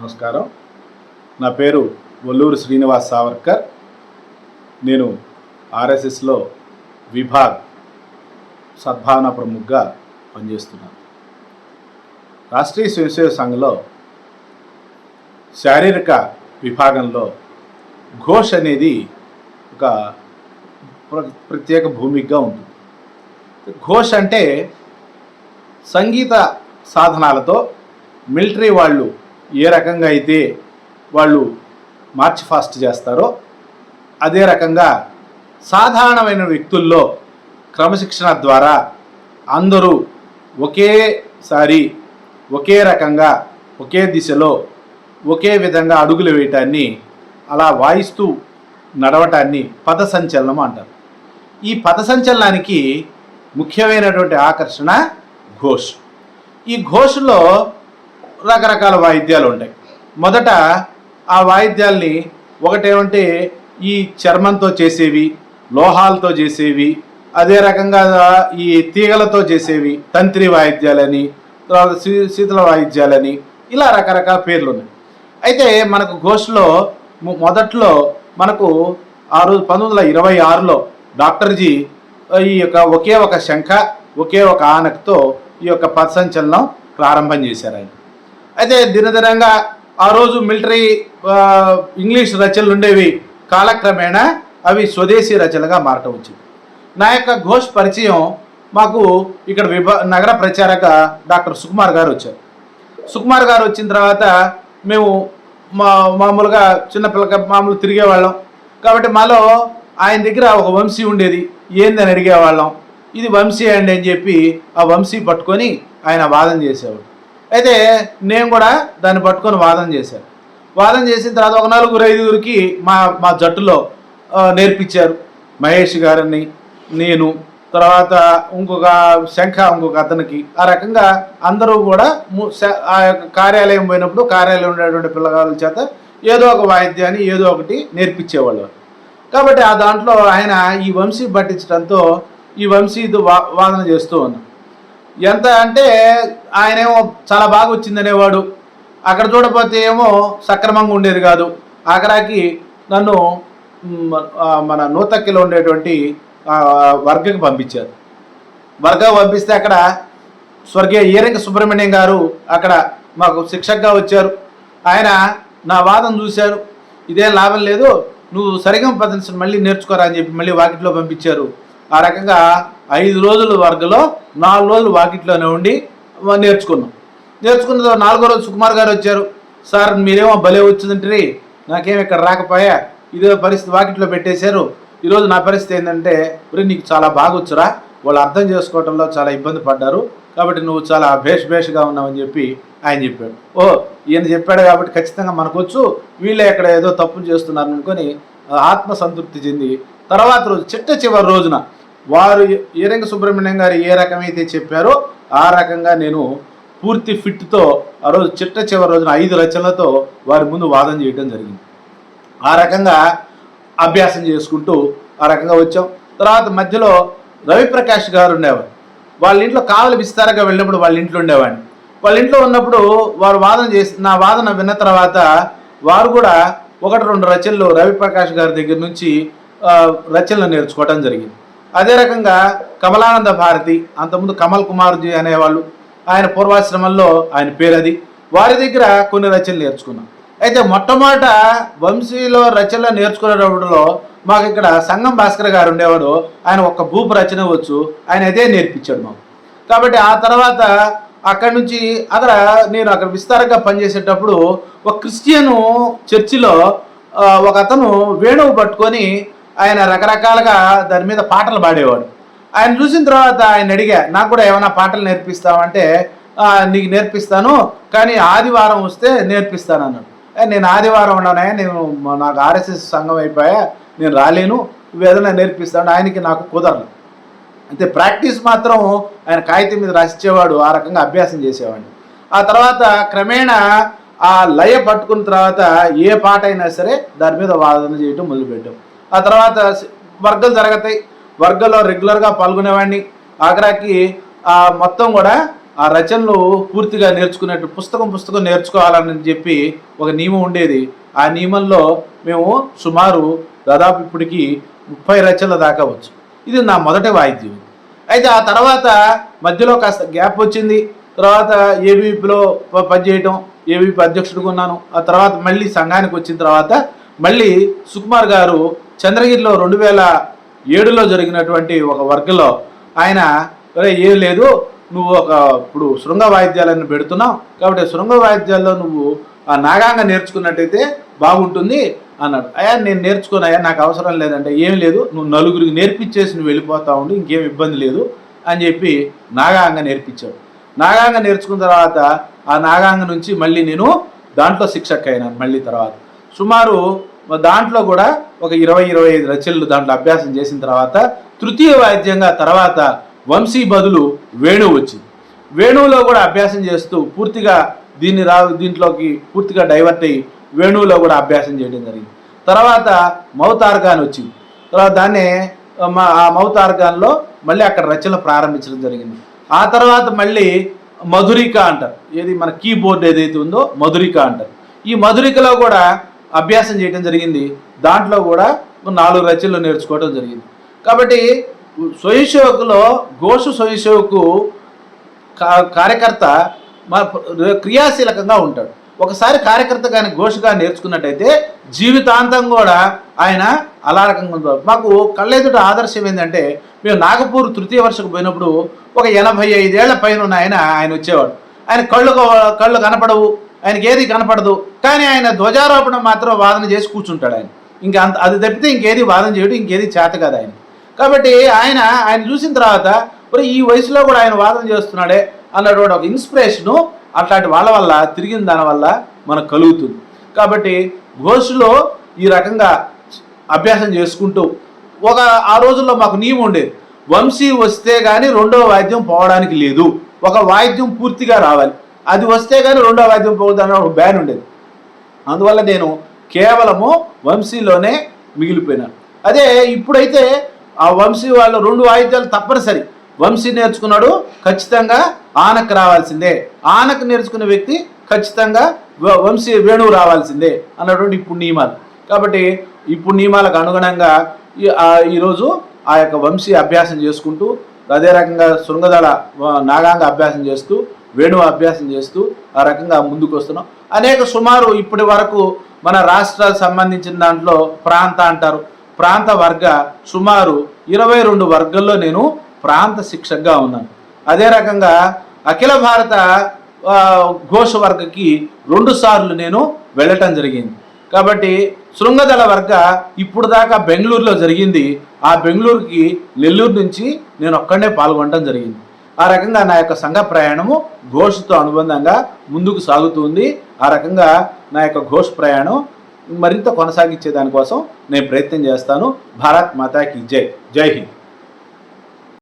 నమస్కారం. నా పేరు ఒల్లూరు శ్రీనివాస్ సావర్కర్. నేను ఆర్ఎస్ఎస్లో విభాగ్ సద్భావన ప్రముఖగా పనిచేస్తున్నాను. రాష్ట్రీయ స్వయంసేవ సంఘంలో శారీరక విభాగంలో ఘోష్ అనేది ఒక ప్ర- ప్రత్యేక భూమికగా ఉంటుంది. ఘోష్ అంటే సంగీత సాధనాలతో మిలిటరీ వాళ్ళు ఏ రకంగా అయితే వాళ్ళు మార్చ్ ఫాస్ట్ చేస్తారో అదే రకంగా సాధారణమైన వ్యక్తుల్లో క్రమశిక్షణ ద్వారా అందరూ ఒకేసారి ఒకే రకంగా ఒకే దిశలో ఒకే విధంగా అడుగులు వేయటాన్ని అలా వాయిస్తూ నడవటాన్ని పద సంచలనం అంటారు. ఈ పద సంచలనానికి ముఖ్యమైనటువంటి ఆకర్షణ ఘోష్. ఈ ఘోష్లో రకరకాల వాయిద్యాలు ఉంటాయి. మొదట ఆ వాయిద్యాల్ని ఒకటేమంటే ఈ చర్మంతో చేసేవి లోహాలతో చేసేవి అదే రకంగా ఈ తీగలతో చేసేవి తంత్రి వాయిద్యాలని తర్వాత శీ- శీతల వాయిద్యాలని ఇలా రకరకాల పేర్లు ఉన్నాయి. అయితే మనకు ఘోష్లో మొదట్లో మనకు ఆ రోజు పంతొమ్మిది వందల ఇరవై ఆరులో డాక్టర్జీ ఈ యొక్క ఒకే ఒక శంఖ ఒకే ఒక ఆనకతో ఈ యొక్క పథసంచలనం ప్రారంభం చేశారు ఆయన. అయితే దినదినంగా ఆ రోజు మిలిటరీ ఇంగ్లీష్ రచనలు ఉండేవి. కాలక్రమేణా అవి స్వదేశీ రచనలుగా మారటం వచ్చింది. నా యొక్క ఘోష్ పరిచయం మాకు ఇక్కడ విభా నగర ప్రచారక డాక్టర్ సుకుమార్ గారు వచ్చారు. సుకుమార్ గారు వచ్చిన తర్వాత మేము మా మామూలుగా చిన్నపిల్లక మామూలు తిరిగేవాళ్ళం. కాబట్టి మాలో ఆయన దగ్గర ఒక వంశీ ఉండేది. ఏందని అడిగేవాళ్ళం. ఇది వంశీ అండి అని చెప్పి ఆ వంశీ పట్టుకొని ఆయన వాదన చేసేవాడు. అయితే నేను కూడా దాన్ని పట్టుకొని వాదన చేశాను. వాదన చేసిన తర్వాత ఒక నలుగురు ఐదుగురికి మా మా జట్టులో నేర్పించారు. మహేష్ గారిని నేను తర్వాత ఇంకొక శంఖ ఇంకొక అతనికి. ఆ రకంగా అందరూ కూడా ము- శ- ఆ యొక్క కార్యాలయం పోయినప్పుడు కార్యాలయం ఉండేటువంటి పిల్లగాళ్ళ చేత ఏదో ఒక వాయిద్యాన్ని ఏదో ఒకటి నేర్పించేవాళ్ళు. కాబట్టి ఆ దాంట్లో ఆయన ఈ వంశీ పట్టించడంతో ఈ వంశీ వా వాదన చేస్తూ ఉన్నాం. ఎంత అంటే ఆయనేమో చాలా బాగా వచ్చిందనేవాడు అక్కడ చూడపోతే ఏమో సక్రమంగా ఉండేది కాదు. ఆఖరాకి నన్ను మన నూతక్కిలో ఉండేటువంటి వర్గకు వర్గకి పంపించారు. వర్గకు పంపిస్తే అక్కడ స్వర్గీయ ఈరంగ సుబ్రహ్మణ్యం గారు అక్కడ మాకు శిక్షక్గా వచ్చారు. ఆయన నా వాదం చూశారు. ఇదేం లాభం లేదు. నువ్వు సరిగం పద్ధతి మళ్ళీ నేర్చుకోరా అని చెప్పి మళ్ళీ వాకిట్లో పంపించారు. ఆ రకంగా ఐదు రోజుల వర్గలో నాలుగు రోజులు వాకిట్లోనే ఉండి నేర్చుకున్నాం. నేర్చుకున్న తర్వాత నాలుగో రోజు సుకుమార్ గారు వచ్చారు. సార్ మీరేమో భలే వచ్చిందంటే నాకేం ఇక్కడ రాకపోయా? ఇదే పరిస్థితి వాకిట్లో పెట్టేశారు. ఈరోజు నా పరిస్థితి ఏంటంటే ఒరే నీకు చాలా బాగా వచ్చురా. వాళ్ళు అర్థం చేసుకోవడంలో చాలా ఇబ్బంది పడ్డారు. కాబట్టి నువ్వు చాలా భేష్ భేష్గా ఉన్నావని చెప్పి ఆయన చెప్పాడు. ఓ ఈయన చెప్పాడు కాబట్టి ఖచ్చితంగా మనకొచ్చు. వీళ్ళే ఇక్కడ ఏదో తప్పులు చేస్తున్నారు అనుకొని ఆత్మ సంతృప్తి చెంది తర్వాత రోజు చిట్ట చివరి రోజున వారు ఈరంగ సుబ్రహ్మణ్యం గారు ఏ రకమైతే చెప్పారో ఆ రకంగా నేను పూర్తి ఫిట్తో ఆ రోజు చిట్ట చివరి రోజున ఐదు రచనలతో వారి ముందు వాదన చేయడం జరిగింది. ఆ రకంగా అభ్యాసం చేసుకుంటూ ఆ రకంగా వచ్చాం. తర్వాత మధ్యలో రవిప్రకాష్ గారు ఉండేవారు. వాళ్ళ ఇంట్లో కావలి విస్తారంగా వెళ్ళినప్పుడు వాళ్ళ ఇంట్లో ఉండేవాడిని. వాళ్ళ ఇంట్లో ఉన్నప్పుడు వారు వాదన చేసి నా వాదన విన్న తర్వాత వారు కూడా ఒకటి రెండు రచనలు రవిప్రకాష్ గారి దగ్గర నుంచి రచనలు నేర్చుకోవడం జరిగింది. అదే రకంగా కమలానంద భారతి అంతకుముందు కమల్ కుమార్జీ అనేవాళ్ళు ఆయన పూర్వాశ్రమంలో ఆయన పేరు అది వారి దగ్గర కొన్ని రచనలు నేర్చుకున్నాం. అయితే మొట్టమొదట వంశీలో రచనలు నేర్చుకునేటప్పుడులో మాకు ఇక్కడ సంగం భాస్కర్ గారు ఉండేవాడు. ఆయన ఒక భూపు రచన వచ్చు ఆయన అదే నేర్పించాడు మాకు. కాబట్టి ఆ తర్వాత అక్కడి నుంచి అక్కడ నేను అక్కడ విస్తారంగా పనిచేసేటప్పుడు ఒక క్రిస్టియను చర్చిలో ఒక అతను వేణువు పట్టుకొని ఆయన రకరకాలుగా దాని మీద పాటలు పాడేవాడు. ఆయన చూసిన తర్వాత ఆయన అడిగా నాకు కూడా ఏమైనా పాటలు నేర్పిస్తావంటే నీకు నేర్పిస్తాను కానీ ఆదివారం వస్తే నేర్పిస్తాను అన్నాడు. నేను ఆదివారం ఉన్నానే నేను నాకు ఆర్ఎస్ఎస్ సంఘం అయిపోయా నేను రాలేను ఏదైనా నేర్పిస్తాను ఆయనకి నాకు కుదరదు. అంటే ప్రాక్టీస్ మాత్రం ఆయన కాగితం మీద రాసిచ్చేవాడు ఆ రకంగా అభ్యాసం చేసేవాడిని. ఆ తర్వాత క్రమేణా ఆ లయ పట్టుకున్న తర్వాత ఏ పాట అయినా సరే దాని మీద వాదన చేయటం మొదలుపెట్టాం. ఆ తర్వాత వర్గాలు జరుగుతాయి. వర్గాల్లో రెగ్యులర్గా పాల్గొనేవాడిని. ఆఖరాకి ఆ మొత్తం కూడా ఆ రచనలు పూర్తిగా నేర్చుకునేట్టు పుస్తకం పుస్తకం నేర్చుకోవాలని చెప్పి ఒక నియమం ఉండేది. ఆ నియమంలో మేము సుమారు దాదాపు ఇప్పటికి ముప్పై రచనల దాకా వచ్చు. ఇది నా మొదటి వాయిద్యం. అయితే ఆ తర్వాత మధ్యలో కాస్త గ్యాప్ వచ్చింది. తర్వాత ఏబీపీలో పనిచేయటం ఏబీపీ అధ్యక్షుడిగా ఉన్నాను. ఆ తర్వాత మళ్ళీ సంఘానికి వచ్చిన తర్వాత మళ్ళీ సుకుమార్ గారు చంద్రగిరిలో రెండు వేల ఏడులో జరిగినటువంటి ఒక వర్గంలో ఆయన ఏం లేదు నువ్వు ఒక ఇప్పుడు శృంగ వాయిద్యాలను పెడుతున్నావు కాబట్టి శృంగ వాయిద్యాల్లో నువ్వు ఆ నాగాంగ నేర్చుకున్నట్టయితే బాగుంటుంది అన్నాడు. అయ్యా నేను నేర్చుకున్నాయా నాకు అవసరం లేదంటే ఏం లేదు నువ్వు నలుగురికి నేర్పించేసి నువ్వు వెళ్ళిపోతా ఉండి ఇంకేం ఇబ్బంది లేదు అని చెప్పి నాగాంగ నేర్పించాడు. నాగాంగ నేర్చుకున్న తర్వాత ఆ నాగాంగ నుంచి మళ్ళీ నేను దాంట్లో శిక్షక్ అయినాను మళ్ళీ తర్వాత. సుమారు దాంట్లో కూడా ఒక ఇరవై ఇరవై ఐదు రచనలు దాంట్లో అభ్యాసం చేసిన తర్వాత తృతీయ వాయిద్యంగా తర్వాత వంశీ బదులు వేణువు వచ్చింది. వేణువులో కూడా అభ్యాసం చేస్తూ పూర్తిగా దీన్ని రా దీంట్లోకి పూర్తిగా డైవర్ట్ అయ్యి వేణువులో కూడా అభ్యాసం చేయడం జరిగింది. తర్వాత మౌతార్గాన్ వచ్చింది. తర్వాత దాన్నే మా ఆ మౌతార్గాన్లో మళ్ళీ అక్కడ రచనలు ప్రారంభించడం జరిగింది. ఆ తర్వాత మళ్ళీ మధురిక అంటారు. ఏది మన కీబోర్డ్ ఏదైతే ఉందో మధురిక అంటారు. ఈ మధురికలో కూడా అభ్యాసం చేయడం జరిగింది. దాంట్లో కూడా నాలుగు రచనలు నేర్చుకోవడం జరిగింది. కాబట్టి స్వయంసేవకులో ఘోషు స్వయంసేవకు కార్యకర్త మా క్రియాశీలకంగా ఉంటాడు. ఒకసారి కార్యకర్త కానీ ఘోషగా నేర్చుకున్నట్టయితే జీవితాంతం కూడా ఆయన అలారకంగా ఉంటాడు. మాకు కళ్ళెదుట ఆదర్శం ఏంటంటే మేము నాగపూర్ తృతీయ వర్షకు పోయినప్పుడు ఒక ఎనభై ఐదేళ్ళ పైన ఉన్న ఆయన ఆయన వచ్చేవాడు. ఆయన కళ్ళు కళ్ళు కనపడవు. ఆయనకి ఏది కనపడదు. కానీ ఆయన ధ్వజారోపణ మాత్రం వాదన చేసి కూర్చుంటాడు ఆయన. ఇంకా అంత అది తప్పితే ఇంకేది వాదన చేయడం ఇంకేది చేత కాదు ఆయన. కాబట్టి ఆయన ఆయన చూసిన తర్వాత మరి ఈ వయసులో కూడా ఆయన వాదన చేస్తున్నాడే అన్నటువంటి ఒక ఇన్స్పిరేషను అట్లాంటి వాళ్ళ వల్ల తిరిగిన దాని వల్ల మనకు కలుగుతుంది. కాబట్టి ఘోషులో ఈ రకంగా అభ్యాసం చేసుకుంటూ ఒక ఆ రోజుల్లో మాకు నియమం ఉండేది. వంశీ వస్తే కానీ రెండో వాయిద్యం పోవడానికి లేదు. ఒక వాయిద్యం పూర్తిగా రావాలి. అది వస్తే కానీ రెండో వాయిద్యం పోవద్దని ఒక బ్యాన్ ఉండేది. అందువల్ల నేను కేవలము వంశీలోనే మిగిలిపోయినాను అదే ఇప్పుడైతే ఆ వంశీ వాళ్ళు రెండు వాయిద్యాలు తప్పనిసరి. వంశీ నేర్చుకున్నాడు ఖచ్చితంగా ఆనకు రావాల్సిందే. ఆనకు నేర్చుకున్న వ్యక్తి ఖచ్చితంగా వంశీ వేణువు రావాల్సిందే అన్నటువంటి ఇప్పుడు నియమాలు. కాబట్టి ఇప్పుడు నియమాలకు అనుగుణంగా ఈ- ఈరోజు ఆ యొక్క వంశీ అభ్యాసం చేసుకుంటూ అదే రకంగా శృంగదళ నాగాంగ అభ్యాసం చేస్తూ వేణువు అభ్యాసం చేస్తూ ఆ రకంగా ముందుకు వస్తున్నాం. అనేక సుమారు ఇప్పటి వరకు మన రాష్ట్రాలకు సంబంధించిన దాంట్లో ప్రాంత అంటారు. ప్రాంత వర్గ సుమారు ఇరవై రెండు వర్గాల్లో నేను ప్రాంత శిక్షకగా ఉన్నాను. అదే రకంగా అఖిల భారత ఘోష వర్గకి రెండు సార్లు నేను వెళ్ళటం జరిగింది. కాబట్టి శృంగదళ వర్గ ఇప్పుడు దాకా బెంగళూరులో జరిగింది. ఆ బెంగళూరుకి నెల్లూరు నుంచి నేను ఒక్కడే పాల్గొనడం జరిగింది. ఆ రకంగా నా యొక్క సంఘ ప్రయాణము ఘోష్తో అనుబంధంగా ముందుకు సాగుతుంది. ఆ రకంగా నా యొక్క ఘోష్ ప్రయాణం మరింత కొనసాగించే దానికోసం నేను ప్రయత్నం చేస్తాను. భారత్ మాతాకి జై. జై హింద్.